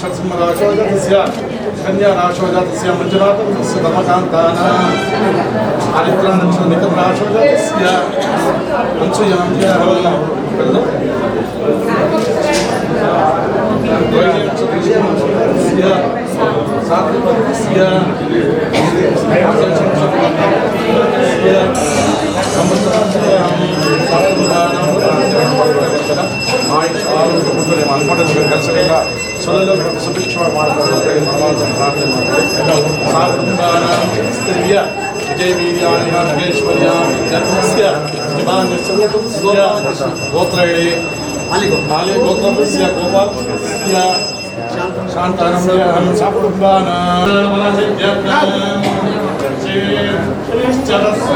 षट्सिंहराशोजातस्य कन्याराशोजातस्य मञ्जुनाथस्य ನಾಳೆ ಸವಾಲು ಮುಂದುವರೆ ಅನ್ಕೊಂಡೆ ಕೆಲಸದಿಂದ ಸುಲಭ ಸುಭಿಕ್ಷವಾಗಿ ಮಾಡಬಹುದು ಭಗವಂತನ ಪ್ರಾರ್ಥನೆ ಮಾಡಿ ಸಾಕುಂಬಾನ ಸ್ತ್ರೀಯ ವಿಜಯ ವೀರ್ಯಾಣಿಯ ನಗೇಶ್ವರ್ಯ ಜನ್ಮಸ್ಯ ಗೋತ್ರಗಳೇ ಅಲ್ಲಿ ಬಾಲ್ಯ ಗೋತ್ರಸ್ಯ ಗೋಪಾಲಸ್ಯ ಶಾಂತಾನಂದ ಸಾಕುಂಬಾನ ಶ್ರೀ ಶ್ರೀಶ್ಚರಸ್ವ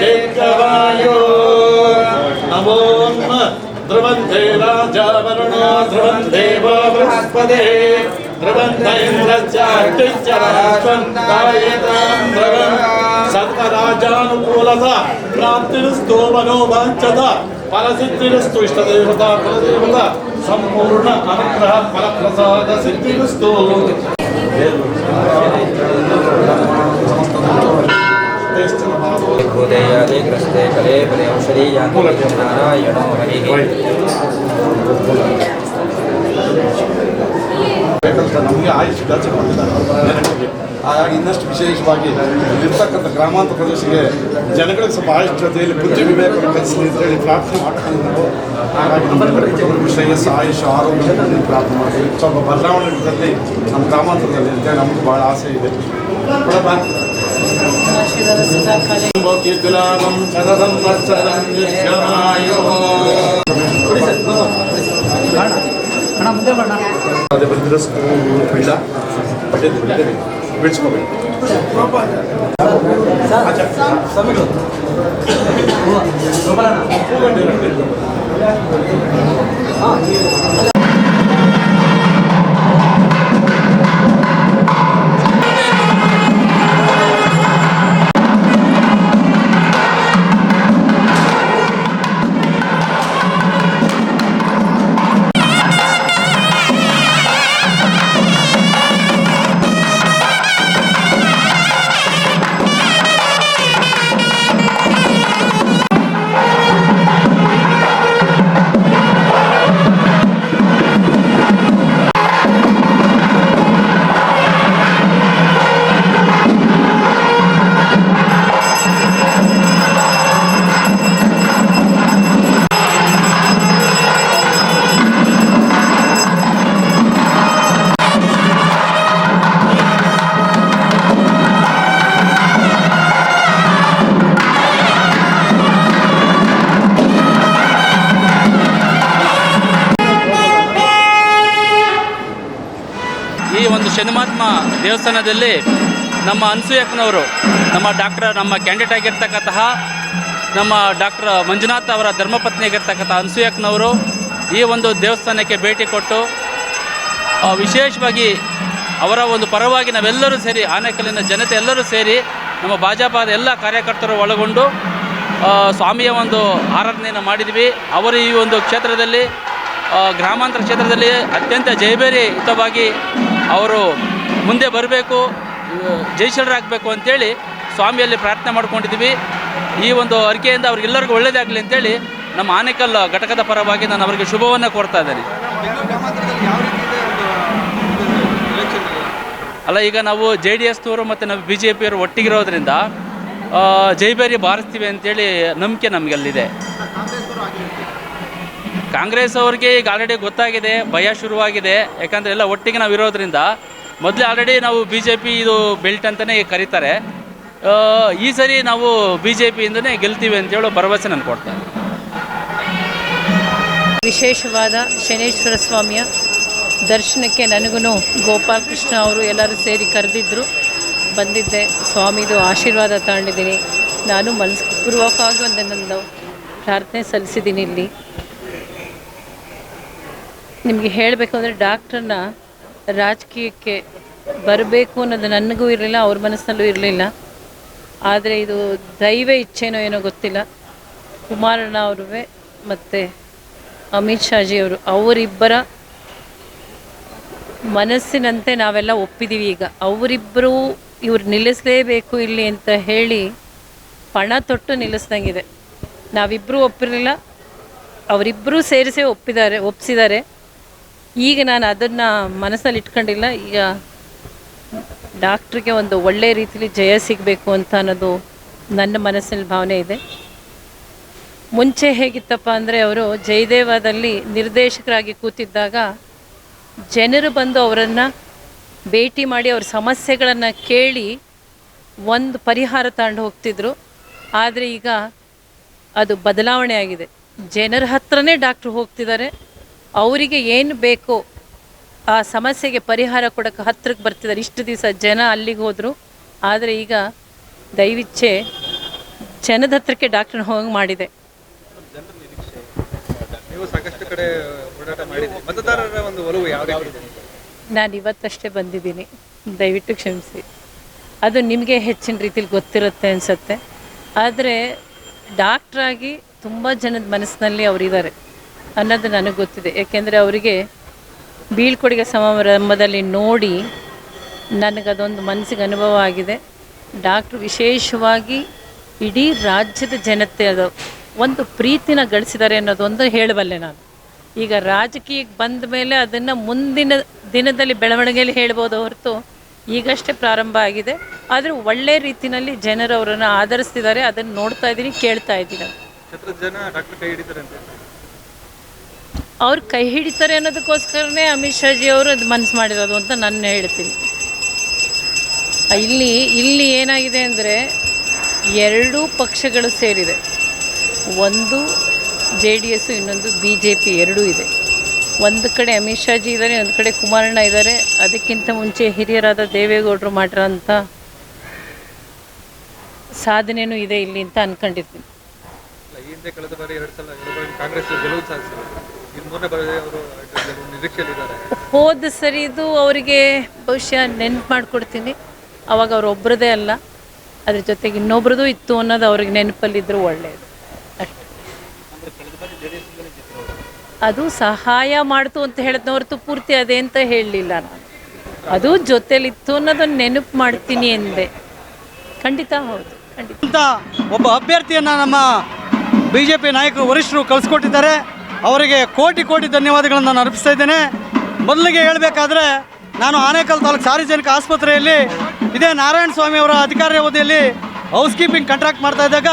दैत्यवायो नमोन्म ध्रुवन्ते राजावरुणो ध्रुवन्ते वो बृहस्पते ध्रुवन्त इन्द्रचाष्टिश्चराश्वन्तायतां ध्रुवं सर्वराजानुकूलता प्राप्तिरिस्तो मनोवाञ्चत ఫలసిద్ధిరస్తు ఇష్టదేవత కులదేవత సంపూర్ణ అనుగ్రహ ఫలప్రసాద సిద్ధిరస్తు ನಮಗೆ ಆಯುಷ್ ಕೆಲಸ ಹಾಗಾಗಿ ಇನ್ನಷ್ಟು ವಿಶೇಷವಾಗಿ ಇರ್ತಕ್ಕಂಥ ಗ್ರಾಮಾಂತರ ಪ್ರದೇಶಕ್ಕೆ ಜನಗಳಿಗೆ ಸ್ವಲ್ಪ ಆಯುಷ್ ಜೊತೆಯಲ್ಲಿ ಬುದ್ಧಿ ವಿವೇಕ ಕಲಿಸಲಿ ಅಂತೇಳಿ ಪ್ರಾರ್ಥನೆ ಮಾಡ್ಕೊಂಡು ಹಾಗಾಗಿ ನಮ್ಮ ಶ್ರೇಯಸ್ಸು, ಆಯುಷ್ ಆರೋಗ್ಯದಲ್ಲಿ ಪ್ರಾರ್ಥನೆ ಮಾಡ್ತೀವಿ. ಸ್ವಲ್ಪ ಬದಲಾವಣೆ ನಮ್ಮ ಗ್ರಾಮಾಂತರದಲ್ಲಿ ಅಂತೇಳಿ ನಮ್ಗೆ ಭಾಳ ಆಸೆ ಇದೆ. ನೋಡಪ್ಪ ಕೀರ್ತಿಲಾಭಂ ಶತಸಂವತ್ಸರಂ ದೀರ್ಘಮಾಯುಃ. ಅದೇ ಬಂದಿರೋ ಸ್ಕೂಲ್ ಬಿಡ ಬಿಡಿಸ್ಕೋಬೇಕು ಈ ದೇವಸ್ಥಾನದಲ್ಲಿ ನಮ್ಮ ಅನ್ಸೂಯಕ್ಕನವರು, ನಮ್ಮ ಡಾಕ್ಟರ್, ನಮ್ಮ ಕ್ಯಾಂಡಿಡೇಟ್ ಆಗಿರ್ತಕ್ಕಂತಹ ನಮ್ಮ ಡಾಕ್ಟರ್ ಮಂಜುನಾಥ್ ಅವರ ಧರ್ಮಪತ್ನಿಯಾಗಿರ್ತಕ್ಕಂಥ ಅನ್ಸೂಯಕ್ಕನವರು ಈ ಒಂದು ದೇವಸ್ಥಾನಕ್ಕೆ ಭೇಟಿ ಕೊಟ್ಟು ವಿಶೇಷವಾಗಿ ಅವರ ಒಂದು ಪರವಾಗಿ ನಾವೆಲ್ಲರೂ ಸೇರಿ, ಆನೇಕಲ್ಲಿನ ಜನತೆ ಎಲ್ಲರೂ ಸೇರಿ ನಮ್ಮ ಭಾಜಪಾದ ಎಲ್ಲ ಕಾರ್ಯಕರ್ತರು ಒಳಗೊಂಡು ಸ್ವಾಮಿಯ ಒಂದು ಆರಾಧನೆಯನ್ನು ಮಾಡಿದ್ವಿ. ಅವರು ಈ ಒಂದು ಕ್ಷೇತ್ರದಲ್ಲಿ ಗ್ರಾಮಾಂತರ ಕ್ಷೇತ್ರದಲ್ಲಿ ಅತ್ಯಂತ ಜಯಭೇರಿಯುತವಾಗಿ ಅವರು ಮುಂದೆ ಬರಬೇಕು ಜಯಶೀಲರಾಗಬೇಕು ಅಂತೇಳಿ ಸ್ವಾಮಿಯಲ್ಲಿ ಪ್ರಾರ್ಥನೆ ಮಾಡ್ಕೊಂಡಿದ್ವಿ ಈ ಒಂದು ಅರಿಕೆಯಿಂದ ಅವ್ರಿಗೆಲ್ಲರಿಗೂ ಒಳ್ಳೆಯದಾಗಲಿ ಅಂತೇಳಿ ನಮ್ಮ ಆನೇಕಲ್ ಘಟಕದ ಪರವಾಗಿ ನಾನು ಅವರಿಗೆ ಶುಭವನ್ನು ಕೋರ್ತಾ ಇದ್ದೇನೆ. ಅಲ್ಲ, ಈಗ ನಾವು ಜೆ ಡಿ ಎಸ್ನವರು ಮತ್ತು ನಾವು ಬಿ ಜೆ ಪಿಯವರು ಒಟ್ಟಿಗಿರೋದ್ರಿಂದ ಜೈಬೇರಿ ಬಾರಿಸ್ತೀವಿ ಅಂತೇಳಿ ನಂಬಿಕೆ ನಮಗೆಲ್ಲಿದೆ. ಕಾಂಗ್ರೆಸ್ ಅವ್ರಿಗೆ ಈಗ ಆಲ್ರೆಡಿ ಗೊತ್ತಾಗಿದೆ, ಭಯ ಶುರುವಾಗಿದೆ. ಯಾಕಂದರೆ ಎಲ್ಲ ಒಟ್ಟಿಗೆ ನಾವು ಇರೋದ್ರಿಂದ ಮೊದಲೇ ಆಲ್ರೆಡಿ ನಾವು ಬಿ ಜೆ ಪಿ ಇದು ಬೆಲ್ಟ್ ಅಂತಲೇ ಕರೀತಾರೆ. ಈ ಸರಿ ನಾವು ಬಿ ಜೆ ಪಿಯಿಂದನೇ ಗೆಲ್ತೀವಿ ಅಂತೇಳೋ ಭರವಸೆ ನಾನು ಕೊಡ್ತೇನೆ ವಿಶೇಷವಾದ ಶನೇಶ್ವರ ಸ್ವಾಮಿಯ ದರ್ಶನಕ್ಕೆ ನನಗೂ ಗೋಪಾಲಕೃಷ್ಣ ಅವರು ಎಲ್ಲರೂ ಸೇರಿ ಕರೆದಿದ್ದರು ಬಂದಿದ್ದೆ, ಸ್ವಾಮಿದು ಆಶೀರ್ವಾದ ತಗೊಂಡಿದ್ದೀನಿ. ನಾನು ಮನಸ್ಪೂರ್ವಕವಾಗಿ ಒಂದು ನಂದು ಪ್ರಾರ್ಥನೆ ಸಲ್ಲಿಸಿದ್ದೀನಿ ಇಲ್ಲಿ. ನಿಮಗೆ ಹೇಳಬೇಕು ಅಂದರೆ ಡಾಕ್ಟ್ರನ್ನ ರಾಜಕೀಯಕ್ಕೆ ಬರಬೇಕು ಅನ್ನೋದು ನನಗೂ ಇರಲಿಲ್ಲ, ಅವ್ರ ಮನಸ್ಸಿನಲ್ಲೂ ಇರಲಿಲ್ಲ. ಆದರೆ ಇದು ದೈವ ಇಚ್ಛೆನೋ ಏನೋ ಗೊತ್ತಿಲ್ಲ. ಕುಮಾರಣ್ಣ ಅವರು ಮತ್ತು ಅಮಿತ್ ಶಾಜಿ ಅವರು, ಅವರಿಬ್ಬರ ಮನಸ್ಸಿನಂತೆ ನಾವೆಲ್ಲ ಒಪ್ಪಿದ್ದೀವಿ ಈಗ. ಅವರಿಬ್ಬರು ಇವ್ರು ನಿಲ್ಲಿಸಲೇಬೇಕು ಇಲ್ಲಿ ಅಂತ ಹೇಳಿ ಪಣ ತೊಟ್ಟು ನಿಲ್ಲಿಸ್ದಂಗಿದೆ. ನಾವಿಬ್ಬರೂ ಒಪ್ಪಿರಲಿಲ್ಲ ಅವರಿಬ್ಬರೂ ಸೇರಿಸೇ ಒಪ್ಪಿದ್ದಾರೆ ಒಪ್ಪಿಸಿದ್ದಾರೆ ಈಗ ನಾನು ಅದನ್ನು ಮನಸ್ಸಲ್ಲಿ ಇಟ್ಕೊಂಡಿಲ್ಲ. ಈಗ ಡಾಕ್ಟ್ರಿಗೆ ಒಂದು ಒಳ್ಳೆಯ ರೀತಿಲಿ ಜಯ ಸಿಗಬೇಕು ಅಂತ ಅನ್ನೋದು ನನ್ನ ಮನಸ್ಸಿನ ಭಾವನೆ ಇದೆ. ಮುಂಚೆ ಹೇಗಿತ್ತಪ್ಪ ಅಂದರೆ ಅವರು ಜಯದೇವದಲ್ಲಿ ನಿರ್ದೇಶಕರಾಗಿ ಕೂತಿದ್ದಾಗ ಜನರು ಬಂದು ಅವರನ್ನು ಭೇಟಿ ಮಾಡಿ ಅವ್ರ ಸಮಸ್ಯೆಗಳನ್ನು ಕೇಳಿ ಒಂದು ಪರಿಹಾರ ತಗೊಂಡು ಹೋಗ್ತಿದ್ರು. ಆದರೆ ಈಗ ಅದು ಬದಲಾವಣೆ ಆಗಿದೆ. ಜನರ ಹತ್ರನೇ ಡಾಕ್ಟ್ರು ಹೋಗ್ತಿದ್ದಾರೆ. ಅವರಿಗೆ ಏನು ಬೇಕೋ ಆ ಸಮಸ್ಯೆಗೆ ಪರಿಹಾರ ಕೊಡೋಕ್ಕೆ ಹತ್ತಿರಕ್ಕೆ ಬರ್ತಿದ್ದಾರೆ. ಇಷ್ಟು ದಿವಸ ಜನ ಅಲ್ಲಿಗೆ ಹೋದರು. ಆದರೆ ಈಗ ದಯವಿಚ್ಛೆ ಜನದ ಹತ್ರಕ್ಕೆ ಡಾಕ್ಟರ್ ಹೋಗಿ ಮಾಡಿದೆ. ನಾನು ಇವತ್ತಷ್ಟೇ ಬಂದಿದ್ದೀನಿ. ದಯವಿಟ್ಟು ಕ್ಷಮಿಸಿ. ಅದು ನಿಮಗೆ ಹೆಚ್ಚಿನ ರೀತಿಲಿ ಗೊತ್ತಿರುತ್ತೆ ಅನಿಸುತ್ತೆ. ಆದರೆ ಡಾಕ್ಟ್ರಾಗಿ ತುಂಬ ಜನದ ಮನಸ್ಸಿನಲ್ಲಿ ಅವರಿದ್ದಾರೆ. ಅನ್ನೋದು ನನಗೆ ಗೊತ್ತಿದೆ. ಯಾಕೆಂದರೆ ಅವರಿಗೆ ಬೀಳ್ಕೊಡುಗೆ ಸಮಾರಂಭದಲ್ಲಿ ನೋಡಿ ನನಗದೊಂದು ಮನಸ್ಸಿಗೆ ಅನುಭವ ಆಗಿದೆ. ಡಾಕ್ಟ್ರು ವಿಶೇಷವಾಗಿ ಇಡೀ ರಾಜ್ಯದ ಜನತೆ ಅದು ಒಂದು ಪ್ರೀತಿನ ಗಳಿಸಿದ್ದಾರೆ ಅನ್ನೋದೊಂದು ಹೇಳಬಲ್ಲೆ ನಾನು. ಈಗ ರಾಜಕೀಯಕ್ಕೆ ಬಂದ ಮೇಲೆ ಅದನ್ನು ಮುಂದಿನ ದಿನದಲ್ಲಿ ಬೆಳವಣಿಗೆಯಲ್ಲಿ ಹೇಳ್ಬೋದು ಹೊರತು ಈಗಷ್ಟೇ ಪ್ರಾರಂಭ ಆಗಿದೆ. ಆದರೆ ಒಳ್ಳೆ ರೀತಿಯಲ್ಲಿ ಜನರು ಅವರನ್ನು ಆಧರಿಸ್ತಿದ್ದಾರೆ. ಅದನ್ನು ನೋಡ್ತಾ ಇದ್ದೀನಿ, ಕೇಳ್ತಾ ಇದ್ದೀನಿ. ಜನ ಡಾಕ್ಟರ್ ಕೈ ಅವ್ರು ಕೈ ಹಿಡಿತಾರೆ ಅನ್ನೋದಕ್ಕೋಸ್ಕರನೇ ಅಮಿತ್ ಶಾಜಿ ಅವರು ಅದು ಮನಸ್ಸು ಮಾಡಿರೋದು ಅಂತ ನಾನು ಹೇಳ್ತೀನಿ. ಇಲ್ಲಿ ಇಲ್ಲಿ ಏನಾಗಿದೆ ಅಂದರೆ ಎರಡೂ ಪಕ್ಷಗಳು ಸೇರಿದೆ. ಒಂದು ಜೆ ಡಿ ಎಸ್ಸು ಇನ್ನೊಂದು ಬಿ ಜೆ ಪಿ ಎರಡೂ ಇದೆ. ಒಂದು ಕಡೆ ಅಮಿತ್ ಶಾಜಿ ಇದ್ದಾರೆ ಒಂದು ಕಡೆ ಕುಮಾರಣ್ಣ ಇದ್ದಾರೆ ಅದಕ್ಕಿಂತ ಮುಂಚೆ ಹಿರಿಯರಾದ ದೇವೇಗೌಡರು ಮಾಡಿರೋಂಥ ಸಾಧನೆಯೂ ಇದೆ ಇಲ್ಲಿ ಅಂತ ಈ ಹಿಂದೆ ಸರಿದು ಅವರಿಗೆ ಬಹುಶಃ ನೆನ್ಪು ಮಾಡಿಕೊಡ್ತೀನಿ. ಅವಾಗ ಅವ್ರ ಒಬ್ಬರದೇ ಅಲ್ಲ. ಅದ್ರ ಜೊತೆಗೆ ಇನ್ನೊಬ್ರದ್ದು ಇತ್ತು ಅನ್ನೋದು ಅವ್ರಿಗೆ ನೆನಪಲ್ಲಿದ್ದರೂ ಒಳ್ಳೆಯದು ಅಷ್ಟೆ. ಅದು ಸಹಾಯ ಮಾಡ್ತು ಅಂತ ಹೇಳಿದ್ನ ಹೊರತು ಪೂರ್ತಿ ಅದೇ ಅಂತ ಹೇಳಲಿಲ್ಲ ನಾನು. ಅದು ಜೊತೆಲಿತ್ತು ಅನ್ನೋದನ್ನ ನೆನಪು ಮಾಡ್ತೀನಿ ಎಂದೆ. ಖಂಡಿತ ಹೌದು ಖಂಡಿತ. ಅಂತ ಒಬ್ಬ ಅಭ್ಯರ್ಥಿಯನ್ನು ನಮ್ಮ ಬಿ ಜೆ ಪಿ ನಾಯಕರು ವರಿಷ್ಠರು ಕಳಿಸ್ಕೊಟ್ಟಿದ್ದಾರೆ. ಅವರಿಗೆ ಕೋಟಿ ಕೋಟಿ ಧನ್ಯವಾದಗಳನ್ನು ನಾನು ಅರ್ಪಿಸ್ತಾ ಇದ್ದೇನೆ. ಮೊದಲಿಗೆ ಹೇಳಬೇಕಾದ್ರೆ, ನಾನು ಆನೇಕಲ್ ತಾಲೂಕು ಸಾರ್ವಜನಿಕ ಆಸ್ಪತ್ರೆಯಲ್ಲಿ ಇದೇ ನಾರಾಯಣ ಸ್ವಾಮಿ ಅವರ ಅಧಿಕಾರಿ ಅವಧಿಯಲ್ಲಿ ಹೌಸ್ ಕೀಪಿಂಗ್ ಕಾಂಟ್ರಾಕ್ಟ್ ಮಾಡ್ತಾ ಇದ್ದಾಗ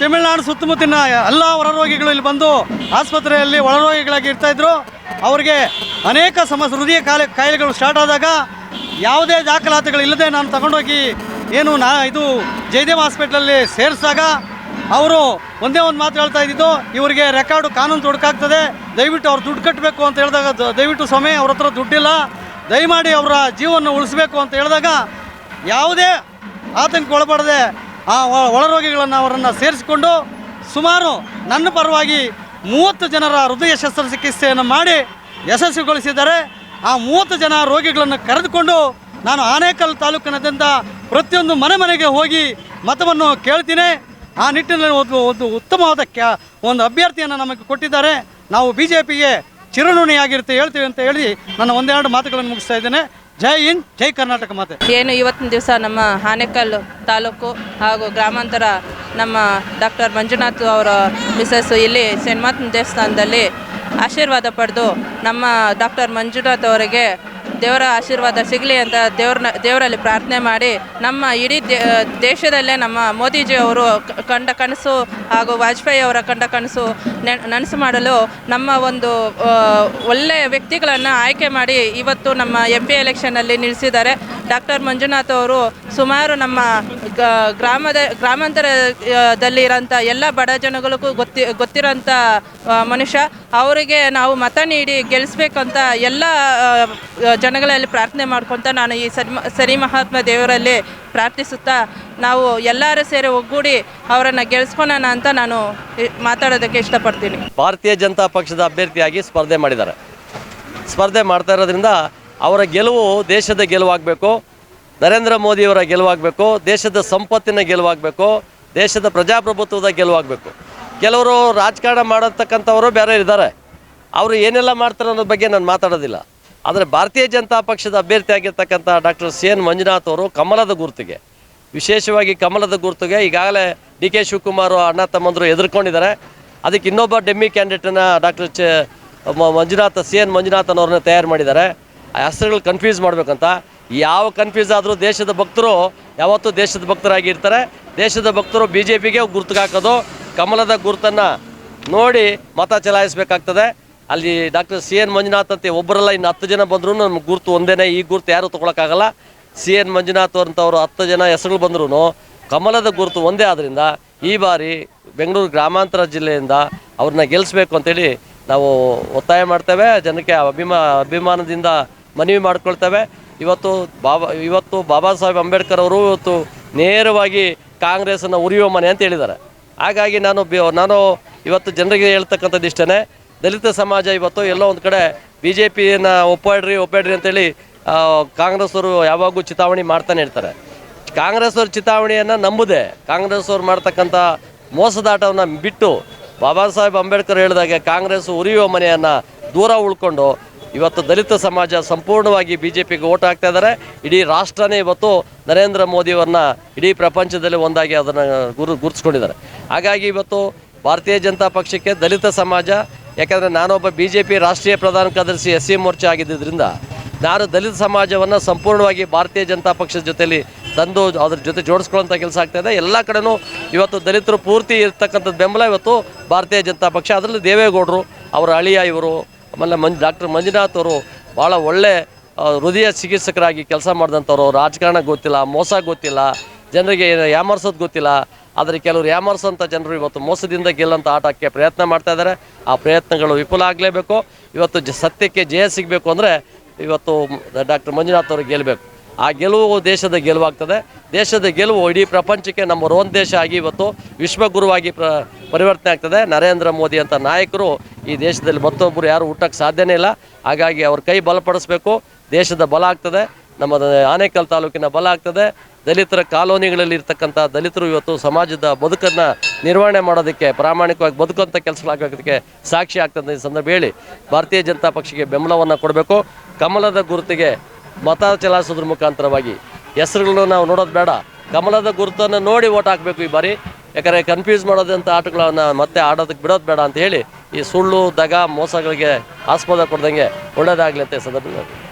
ತಮಿಳುನಾಡು ಸುತ್ತಮುತ್ತಿನ ಎಲ್ಲ ಹೊರರೋಗಿಗಳು ಇಲ್ಲಿ ಬಂದು ಆಸ್ಪತ್ರೆಯಲ್ಲಿ ಒಳರೋಗಿಗಳಾಗಿ ಇರ್ತಾಯಿದ್ರು ಅವರಿಗೆ ಅನೇಕ ಸಮಸ್ಯೆ ಹೃದಯ ಕಾಯಿಲೆ ಕಾಯಿಲೆಗಳು ಸ್ಟಾರ್ಟ್ ಆದಾಗ ಯಾವುದೇ ದಾಖಲಾತಿಗಳಿಲ್ಲದೆ ನಾನು ತಗೊಂಡೋಗಿ ಏನು ನಾ, ಇದು ಜಯದೇವ್ ಹಾಸ್ಪಿಟ್ಲಲ್ಲಿ ಸೇರಿಸಿದಾಗ ಅವರು ಒಂದೇ ಒಂದು ಮಾತು ಹೇಳ್ತಾ ಇದ್ದಿದ್ದು, ಇವರಿಗೆ ರೆಕಾರ್ಡು ಕಾನೂನು ತೊಡಕಾಗ್ತದೆ ದಯವಿಟ್ಟು ಅವ್ರು ದುಡ್ಡು ಕಟ್ಟಬೇಕು ಅಂತ ಹೇಳಿದಾಗ ದಯವಿಟ್ಟು ಸ್ವಾಮಿ, ಅವ್ರ ಹತ್ರ ದುಡ್ಡಿಲ್ಲ. ದಯಮಾಡಿ ಅವರ ಜೀವನ ಉಳಿಸ್ಬೇಕು ಅಂತ ಹೇಳಿದಾಗ ಯಾವುದೇ ಆತಂಕ ಒಳಪಡದೆ ಆ ಒಳರೋಗಿಗಳನ್ನು ಅವರನ್ನು ಸೇರಿಸಿಕೊಂಡು ಸುಮಾರು ನನ್ನ ಪರವಾಗಿ ಮೂವತ್ತು ಜನರ ಹೃದಯ ಶಸ್ತ್ರಚಿಕಿತ್ಸೆಯನ್ನು ಮಾಡಿ ಯಶಸ್ವಿಗೊಳಿಸಿದ್ದಾರೆ. ಆ ಮೂವತ್ತು ಜನ ರೋಗಿಗಳನ್ನು ಕರೆದುಕೊಂಡು ನಾನು ಆನೇಕಲ್ ತಾಲೂಕಿನಾದ್ಯಂತ ಪ್ರತಿಯೊಂದು ಮನೆ ಮನೆಗೆ ಹೋಗಿ ಮತವನ್ನು ಕೇಳ್ತೀನಿ. ಆ ನಿಟ್ಟಿನಲ್ಲಿ ಒಂದು ಒಂದು ಉತ್ತಮವಾದ ಕ್ಯಾ ಒಂದು ಅಭ್ಯರ್ಥಿಯನ್ನು ನಮಗೆ ಕೊಟ್ಟಿದ್ದಾರೆ. ನಾವು ಬಿ ಜೆ ಪಿಗೆ ಚಿರಋಣಿಯಾಗಿರುತ್ತೆ ಹೇಳ್ತೀವಿ ಅಂತ ಹೇಳಿ ನನ್ನ ಒಂದೆರಡು ಮಾತುಗಳನ್ನು ಮುಗಿಸ್ತಾ ಇದ್ದೇನೆ. ಜೈ ಹಿಂದ್, ಜೈ ಕರ್ನಾಟಕ ಮಾತೆ. ಏನು ಇವತ್ತಿನ ದಿವಸ ನಮ್ಮ ಹಾನೇಕಲ್ ತಾಲೂಕು ಹಾಗೂ ಗ್ರಾಮಾಂತರ ನಮ್ಮ ಡಾಕ್ಟರ್ ಮಂಜುನಾಥ್ ಅವರ ಮಿಸಸ್ ಇಲ್ಲಿ ಸೆನ್ಮಾತ್ ದೇವಸ್ಥಾನದಲ್ಲಿ ಆಶೀರ್ವಾದ ಪಡೆದು ನಮ್ಮ ಡಾಕ್ಟರ್ ಮಂಜುನಾಥ್ ಅವರಿಗೆ ದೇವರ ಆಶೀರ್ವಾದ ಸಿಗಲಿ ಅಂತ ದೇವ್ರನ್ನ ದೇವರಲ್ಲಿ ಪ್ರಾರ್ಥನೆ ಮಾಡಿ ನಮ್ಮ ಇಡೀ ದೇಶದಲ್ಲೇ ನಮ್ಮ ಮೋದಿಜಿ ಅವರು ಕಂಡ ಕನಸು ಹಾಗೂ ವಾಜಪೇಯಿ ಅವರ ಕಂಡ ಕನಸು ನನಸು ಮಾಡಲು ನಮ್ಮ ಒಂದು ಒಳ್ಳೆಯ ವ್ಯಕ್ತಿಗಳನ್ನು ಆಯ್ಕೆ ಮಾಡಿ ಇವತ್ತು ನಮ್ಮ ಎಂ ಪಿ ಎಲೆಕ್ಷನಲ್ಲಿ ನಿಲ್ಲಿಸಿದ್ದಾರೆ ಡಾಕ್ಟರ್ ಮಂಜುನಾಥ್ ಅವರು ಸುಮಾರು ನಮ್ಮ ಗ್ರಾಮದ ಗ್ರಾಮಾಂತರದಲ್ಲಿ ಇರೋಂಥ ಎಲ್ಲ ಬಡ ಜನಗಳಿಗೂ ಗೊತ್ತಿ, ಗೊತ್ತಿರೋಂಥ ಮನುಷ್ಯ, ಅವರಿಗೆ ನಾವು ಮತ ನೀಡಿ ಗೆಲ್ಲಿಸ್ಬೇಕಂತ ಎಲ್ಲ ಜನಗಳಲ್ಲಿ ಪ್ರಾರ್ಥನೆ ಮಾಡ್ಕೊತ ನಾನು ಈ ಸರಿ ಸರಿ ಮಹಾತ್ಮ ದೇವರಲ್ಲಿ ಪ್ರಾರ್ಥಿಸುತ್ತಾ ನಾವು ಎಲ್ಲರೂ ಸೇರಿ ಒಗ್ಗೂಡಿ ಅವರನ್ನು ಗೆಲ್ಸ್ಕೊಳೋಣ ಅಂತ ನಾನು ಮಾತಾಡೋದಕ್ಕೆ ಇಷ್ಟಪಡ್ತೀನಿ. ಭಾರತೀಯ ಜನತಾ ಪಕ್ಷದ ಅಭ್ಯರ್ಥಿಯಾಗಿ ಸ್ಪರ್ಧೆ ಮಾಡಿದ್ದಾರೆ. ಸ್ಪರ್ಧೆ ಮಾಡ್ತಾ ಇರೋದ್ರಿಂದ ಅವರ ಗೆಲುವು ದೇಶದ ಗೆಲುವಾಗಬೇಕು. ನರೇಂದ್ರ ಮೋದಿಯವರ ಗೆಲುವಾಗಬೇಕು, ದೇಶದ ಸಂಪತ್ತಿನ ಗೆಲುವಾಗಬೇಕು, ದೇಶದ ಪ್ರಜಾಪ್ರಭುತ್ವದ ಗೆಲುವಾಗಬೇಕು. ಕೆಲವರು ರಾಜಕಾರಣ ಮಾಡತಕ್ಕಂಥವರು ಬೇರೆ ಇದ್ದಾರೆ. ಅವರು ಏನೆಲ್ಲ ಮಾಡ್ತಾರೆ ಅನ್ನೋದ್ರ ಬಗ್ಗೆ ನಾನು ಮಾತಾಡೋದಿಲ್ಲ. ಆದರೆ ಭಾರತೀಯ ಜನತಾ ಪಕ್ಷದ ಅಭ್ಯರ್ಥಿ ಆಗಿರ್ತಕ್ಕಂಥ ಡಾಕ್ಟರ್ ಸಿ ಎನ್ ಮಂಜುನಾಥ್ ಅವರು ಕಮಲದ ಗುರುತಿಗೆ, ವಿಶೇಷವಾಗಿ ಕಮಲದ ಗುರುತಿಗೆ ಈಗಾಗಲೇ ಡಿ ಕೆ ಶಿವಕುಮಾರ್ ಅಣ್ಣ ತಮ್ಮಂದರು ಎದುರ್ಕೊಂಡಿದ್ದಾರೆ ಅದಕ್ಕೆ ಇನ್ನೊಬ್ಬ ಡೆಮ್ಮಿ ಕ್ಯಾಂಡಿಡೇಟನ್ನು ಡಾಕ್ಟರ್ ಚ ಮಂಜುನಾಥ, ಸಿ ಎನ್ ಮಂಜುನಾಥನವ್ರನ್ನ ತಯಾರು ಮಾಡಿದ್ದಾರೆ. ಆ ಹೆಸರುಗಳು ಕನ್ಫ್ಯೂಸ್ ಮಾಡಬೇಕಂತ. ಯಾವ ಕನ್ಫ್ಯೂಸ್ ಆದರೂ ದೇಶದ ಭಕ್ತರು ಯಾವತ್ತೂ ದೇಶದ ಭಕ್ತರಾಗಿ ಇರ್ತಾರೆ ದೇಶದ ಭಕ್ತರು ಬಿ ಜೆ ಪಿಗೆ ಹಾಕೋದು, ಕಮಲದ ಗುರುತನ್ನು ನೋಡಿ ಮತ ಚಲಾಯಿಸಬೇಕಾಗ್ತದೆ. ಅಲ್ಲಿ ಡಾಕ್ಟರ್ ಸಿ ಎನ್ ಮಂಜುನಾಥ್ ಅಂತ ಒಬ್ಬರಲ್ಲ, ಇನ್ನು ಹತ್ತು ಜನ ಬಂದರೂ ನಮ್ಮ ಗುರುತು ಒಂದೇನೆ, ಈ ಗುರುತು ಯಾರೂ ತೊಗೊಳಕ್ಕಾಗಲ್ಲ. ಸಿ ಎನ್ ಮಂಜುನಾಥ್ ಅವ್ರಂಥವ್ರು ಹತ್ತು ಜನ ಹೆಸರುಗಳು ಬಂದ್ರೂ ಕಮಲದ ಗುರುತು ಒಂದೇ ಆದ್ದರಿಂದ ಈ ಬಾರಿ ಬೆಂಗಳೂರು ಗ್ರಾಮಾಂತರ ಜಿಲ್ಲೆಯಿಂದ ಅವ್ರನ್ನ ಗೆಲ್ಲಿಸ್ಬೇಕು ಅಂತೇಳಿ ನಾವು ಒತ್ತಾಯ ಮಾಡ್ತೇವೆ. ಜನಕ್ಕೆ ಅಭಿಮಾ, ಅಭಿಮಾನದಿಂದ ಮನವಿ ಮಾಡ್ಕೊಳ್ತೇವೆ. ಇವತ್ತು ಬಾಬಾ ಇವತ್ತು ಬಾಬಾ ಸಾಹೇಬ್ ಅಂಬೇಡ್ಕರ್ ಅವರು ಇವತ್ತು ನೇರವಾಗಿ ಕಾಂಗ್ರೆಸ್ಸನ್ನು ಉರಿಯುವ ಮನೆ ಅಂತ ಹೇಳಿದ್ದಾರೆ. ಹಾಗಾಗಿ ನಾನು ನಾನು ಇವತ್ತು ಜನರಿಗೆ ಹೇಳ್ತಕ್ಕಂಥದ್ದು ಇಷ್ಟೇ ದಲಿತ ಸಮಾಜ ಇವತ್ತು ಎಲ್ಲೋ ಒಂದು ಕಡೆ ಬಿ ಜೆ ಪಿಯನ್ನು ಒಪ್ಪಾಡ್ರಿ ಒಪ್ಪಾಡ್ರಿ ಅಂತೇಳಿ ಕಾಂಗ್ರೆಸ್ಸವರು ಕಾಂಗ್ರೆಸ್ ಅವರು ಯಾವಾಗೂ ಚಿತಾವಣೆ ಮಾಡ್ತಾನೆ ಇರ್ತಾರೆ. ಕಾಂಗ್ರೆಸ್ ಅವ್ರ ಚಿತಾವಣೆಯನ್ನು ನಂಬುದೇ ಕಾಂಗ್ರೆಸ್ ಅವ್ರು ಮಾಡ್ತಕ್ಕಂಥ ಮೋಸದಾಟವನ್ನು ಬಿಟ್ಟು, ಬಾಬಾ ಸಾಹೇಬ್ ಅಂಬೇಡ್ಕರ್ ಹೇಳಿದಾಗೆ ಕಾಂಗ್ರೆಸ್ ಉರಿಯುವ ಮನೆಯನ್ನು ದೂರ ಉಳ್ಕೊಂಡು ಇವತ್ತು ದಲಿತ ಸಮಾಜ ಸಂಪೂರ್ಣವಾಗಿ ಬಿ ಜೆ ಪಿಗೆ ಓಟ್ ಹಾಕ್ತಾ ಇದ್ದಾರೆ. ಇಡೀ ರಾಷ್ಟ್ರನೇ ಇವತ್ತು ನರೇಂದ್ರ ಮೋದಿಯವ್ರನ್ನ ಇಡೀ ಪ್ರಪಂಚದಲ್ಲಿ ಒಂದಾಗಿ ಅದನ್ನು ಗುರು, ಗುರುತಿಸ್ಕೊಂಡಿದ್ದಾರೆ. ಹಾಗಾಗಿ ಇವತ್ತು ಭಾರತೀಯ ಜನತಾ ಪಕ್ಷಕ್ಕೆ ದಲಿತ ಸಮಾಜ, ಯಾಕಂದರೆ ನಾನೊಬ್ಬ ಬಿ ಜೆ ಪಿ ರಾಷ್ಟ್ರೀಯ ಪ್ರಧಾನ ಕಾರ್ಯದರ್ಶಿ ಎಸ್ ಸಿ ಮೋರ್ಚಾ ಆಗಿದ್ದರಿಂದ ನಾನು ದಲಿತ ಸಮಾಜವನ್ನು ಸಂಪೂರ್ಣವಾಗಿ ಭಾರತೀಯ ಜನತಾ ಪಕ್ಷದ ಜೊತೆಯಲ್ಲಿ ತಂದು ಅದ್ರ ಜೊತೆ ಜೋಡಿಸ್ಕೊಳ್ಳೋಂಥ ಕೆಲಸ ಆಗ್ತಾ ಇದೆ. ಎಲ್ಲ ಕಡೆನೂ ಇವತ್ತು ದಲಿತರು ಪೂರ್ತಿ ಇರ್ತಕ್ಕಂಥದ್ದು ಬೆಂಬಲ ಇವತ್ತು ಭಾರತೀಯ ಜನತಾ ಪಕ್ಷ. ಅದರಲ್ಲಿ ದೇವೇಗೌಡರು, ಅವರ ಅಳಿಯ ಇವರು ಆಮೇಲೆ ಮಂಜ್ ಡಾಕ್ಟರ್ ಮಂಜುನಾಥ್ ಅವರು ಭಾಳ ಒಳ್ಳೆ ಹೃದಯ ಚಿಕಿತ್ಸಕರಾಗಿ ಕೆಲಸ ಮಾಡಿದಂಥವ್ರು. ರಾಜಕಾರಣ ಗೊತ್ತಿಲ್ಲ, ಮೋಸ ಗೊತ್ತಿಲ್ಲ, ಜನರಿಗೆ ಯಾಮರ್ಸೋದು ಗೊತ್ತಿಲ್ಲ. ಆದರೆ ಕೆಲವರು ಯಾಮರ್ಸೋಂಥ ಜನರು ಇವತ್ತು ಮೋಸದಿಂದ ಗೆಲ್ಲಂಥ ಆಟಕ್ಕೆ ಪ್ರಯತ್ನ ಮಾಡ್ತಾ ಇದ್ದಾರೆ ಆ ಪ್ರಯತ್ನಗಳು ವಿಫಲ ಆಗಲೇಬೇಕು. ಇವತ್ತು ಸತ್ಯಕ್ಕೆ ಜಯ ಸಿಗಬೇಕು ಅಂದರೆ ಇವತ್ತು ಡಾಕ್ಟರ್ ಮಂಜುನಾಥ್ ಅವರು ಗೆಲ್ಲಬೇಕು ಆ ಗೆಲುವು ದೇಶದ ಗೆಲುವಾಗ್ತದೆ. ದೇಶದ ಗೆಲುವು ಇಡೀ ಪ್ರಪಂಚಕ್ಕೆ ನಮ್ಮ ರೋನ್ ದೇಶ ಆಗಿ ಇವತ್ತು ವಿಶ್ವಗುರುವಾಗಿ ಪ್ರ ಪರಿವರ್ತನೆ ಆಗ್ತದೆ. ನರೇಂದ್ರ ಮೋದಿ ಅಂತ ನಾಯಕರು ಈ ದೇಶದಲ್ಲಿ ಮತ್ತೊಬ್ಬರು ಯಾರು ಹುಟ್ಟಕ್ಕೆ ಸಾಧ್ಯನೇ ಇಲ್ಲ. ಹಾಗಾಗಿ ಅವ್ರ ಕೈ ಬಲಪಡಿಸಬೇಕು. ದೇಶದ ಬಲ ಆಗ್ತದೆ. ನಮ್ಮ ಆನೇಕಲ್ ತಾಲೂಕಿನ ಬಲ ಆಗ್ತದೆ. ದಲಿತರ ಕಾಲೋನಿಗಳಲ್ಲಿ ಇರ್ತಕ್ಕಂಥ ದಲಿತರು ಇವತ್ತು ಸಮಾಜದ ಬದುಕನ್ನು ನಿರ್ವಹಣೆ ಮಾಡೋದಕ್ಕೆ, ಪ್ರಾಮಾಣಿಕವಾಗಿ ಬದುಕುವಂಥ ಕೆಲಸಗಳಾಗೋದಕ್ಕೆ ಸಾಕ್ಷಿ ಆಗ್ತದೆ ಈ ಸಂದರ್ಭ ಹೇಳಿ. ಭಾರತೀಯ ಜನತಾ ಪಕ್ಷಕ್ಕೆ ಬೆಂಬಲವನ್ನು ಕೊಡಬೇಕು. ಕಮಲದ ಗುರುತಿಗೆ ಮತ ಚಲಾಯಿಸೋದ್ರ ಮುಖಾಂತರವಾಗಿ ಹೆಸರುಗಳನ್ನು ನಾವು ನೋಡೋದು ಬೇಡ. ಕಮಲದ ಗುರುತನ್ನು ನೋಡಿ ಓಟ್ ಹಾಕಬೇಕು ಈ ಬಾರಿ. ಯಾಕಂದರೆ ಕನ್ಫ್ಯೂಸ್ ಮಾಡೋದಂಥ ಆಟಗಳನ್ನು ಮತ್ತೆ ಆಡೋದಕ್ಕೆ ಬಿಡೋದು ಬೇಡ ಅಂತ ಹೇಳಿ ಈ ಸುಳ್ಳು, ದಗ, ಮೋಸಗಳಿಗೆ ಆಸ್ಪದ ಕೊಡ್ದಂಗೆ ಒಳ್ಳೇದಾಗಲಿ ಅಂತ ಸಂದರ್ಭದಲ್ಲಿ